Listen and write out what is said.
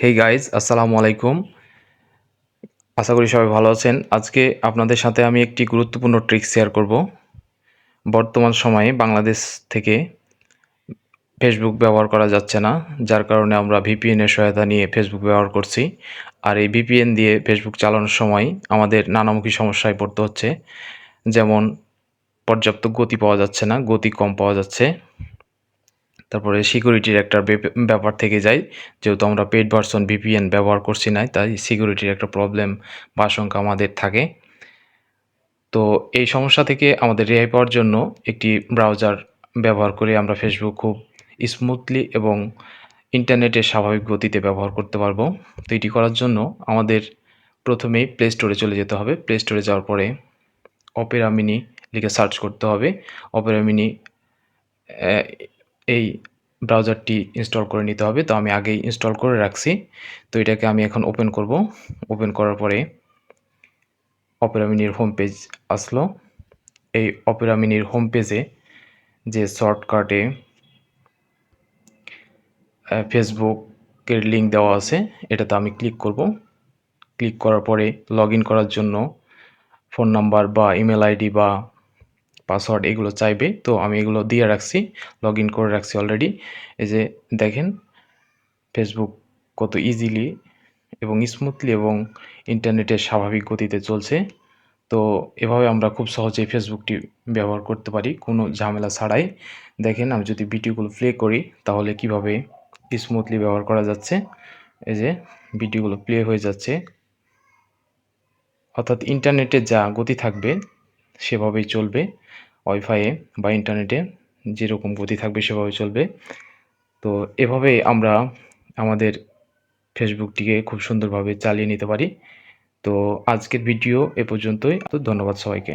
Hey guys আসসালামু আলাইকুম। আশা করি সবাই ভালো আছেন। আজকে আপনাদের সাথে আমি একটি গুরুত্বপূর্ণ ট্রিক শেয়ার করব। বর্তমান সময়ে বাংলাদেশ থেকে ফেসবুক ব্যবহার করা যাচ্ছে না, যার কারণে আমরা ভিপিএনের সহায়তা নিয়ে ফেসবুক ব্যবহার করছি। আর এই ভিপিএন দিয়ে ফেসবুক চালানোর সময় আমাদের নানামুখী সমস্যায় পড়তে হচ্ছে। যেমন, পর্যাপ্ত গতি পাওয়া যাচ্ছে না, গতি কম পাওয়া যাচ্ছে। তারপরে সিকিউরিটির একটা ব্যাপার থেকে যায় যেহেতু আমরা পেড ভার্সন ভিপিএন ব্যবহার করছি না, তাই সিকিউরিটির একটা প্রবলেম বা আশঙ্কা আমাদের থাকে। তো এই সমস্যা থেকে আমাদের রেহাই পাওয়ার জন্য একটি ব্রাউজার ব্যবহার করে আমরা ফেসবুক খুব স্মুথলি এবং ইন্টারনেটের স্বাভাবিক গতিতে ব্যবহার করতে পারব। তো এটি করার জন্য আমাদের প্রথমেই প্লে স্টোরে চলে যেতে হবে। প্লে স্টোরে যাওয়ার পরে অপেরা মিনি লিখে সার্চ করতে হবে। অপেরা মিনি এই ব্রাউজারটি ইনস্টল করে নিতে হবে। তো আমি আগেই ইনস্টল করে রাখছি। তো এটাকে আমি এখন ওপেন করব। ওপেন করার পরে অপেরা মিনির হোম পেজ আসলো। এই অপেরা মিনির হোম পেজে যে শর্টকাটে ফেসবুকের লিঙ্ক দেওয়া আছে, এটাতে আমি ক্লিক করব। ক্লিক করার পরে লগ করার জন্য ফোন নাম্বার বা ইমেল আইডি বা পাসওয়ার্ড এগুলো চাইবে, তো আমি এগুলো দিয়ে রাখছি লগ ইন করে রাখছি অলরেডি এই যে দেখেন ফেসবুক কত ইজিলি এবং স্মুথলি এবং ইন্টারনেটের স্বাভাবিক গতিতে চলছে। তো এভাবে আমরা খুব সহজেই ফেসবুকটি ব্যবহার করতে পারি, কোনো ঝামেলা ছাড়াই। দেখেন, আমি যদি ভিডিওগুলো প্লে করি, তাহলে কীভাবে স্মুথলি ব্যবহার করা যাচ্ছে? এই যে ভিডিওগুলো প্লে হয়ে যাচ্ছে। অর্থাৎ ইন্টারনেটে যা গতি থাকবে সেভাবেই চলবে। ওয়াইফাইয়ে বা ইন্টারনেটে যেরকম গতি থাকবে সেভাবে চলবে। তো এভাবে আমরা আমাদের ফেসবুকটিকে খুব সুন্দরভাবে চালিয়ে নিতে পারি। তো আজকের ভিডিও এ পর্যন্তই। তো ধন্যবাদ সবাইকে।